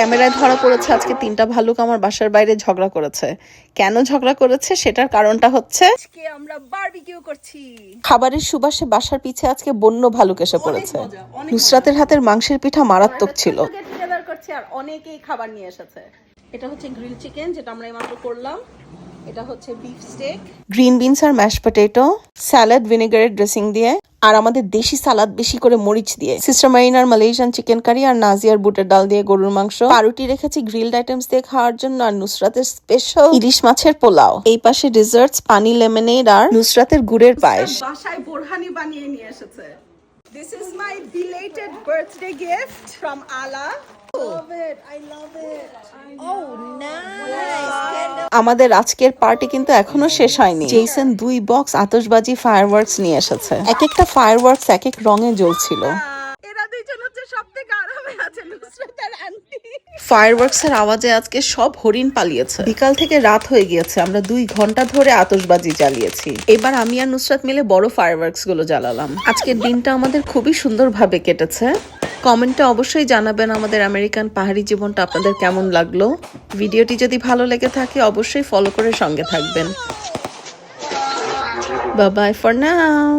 ক্যামেরায় ধরা পড়েছে আজকে তিনটা ভালুক আমার বাসার বাইরে ঝগড়া করেছে। কেন ঝগড়া করেছে? সেটার কারণটা হচ্ছে আজকে আমরা বারবিকিউ করছি। খাবারের সুবাসে বাসার পিছে আজকে বন্য ভালুক এসে পড়েছে। নুসরাতের হাতের মাংসের পিঠা মারাত্মক ছিল। আর অনেকেই খাবার নিয়ে এসেছে। এটা হচ্ছে গ্রিল চিকেন যেটা আমরা এইমাত্র করলাম। এটা হচ্ছে বিফ স্টেক গ্রিন বিনস আর ম্যাশ পটেটো স্যালাড ভিনেগারের ড্রেসিং দিয়ে আর আমাদের দেশি সালাদ বেশি করে মরিচ দিয়ে। সিস্টার মারিনার মালয়েশিয়ান চিকেন কারি আর নাজিয়ার বুটের ডাল দিয়ে গরুর মাংস। পাউরুটি রেখেছি গ্রিলড আইটেমস দিয়ে খাওয়ার জন্য আর নুসরাতের স্পেশাল ইলিশ মাছের পোলাও। এই পাশে ডেজার্টস পানি লেমনেড আর নুসরাতের গুড়ের পায়েস। বাসায় বোরহানি বানিয়ে নিয়ে এসেছে। This is my belated birthday gift from Ala love it i love it. Oh nice. আমাদের আজকের পার্টি কিন্তু এখনও শেষ হয়নি। জেসন দুই বক্স আতশবাজি ফায়ারওয়ার্কস নিয়ে এসেছে। এক একটা ফায়ারওয়ার্কস এক এক রঙে জ্বলছিল। এরা দুইজন হচ্ছে সব থেকে আরামে আছে নুসরাত আর আন্টি। ফায়ারওয়ার্কস এর আওয়াজে আজকে সব হরিণ পালিয়েছে। বিকাল থেকে রাত হয়ে গিয়েছে আমরা দুই ঘণ্টা ধরে আতশবাজি জ্বালিয়েছি। এবার আমি আর নুসরাত মিলে বড় ফায়ারওয়ার্কসগুলো জ্বালালাম। আজকের দিনটা আমাদের খুবই সুন্দরভাবে কেটেছে। কমেন্টে অবশ্যই জানাবেন আমাদের আমেরিকান পাহাড়ি জীবনটা আপনাদের কেমন লাগল। ভিডিওটি যদি ভালো লেগে থাকে, অবশ্যই ফলো করে সঙ্গে থাকবেন। বাবাই ফর নাও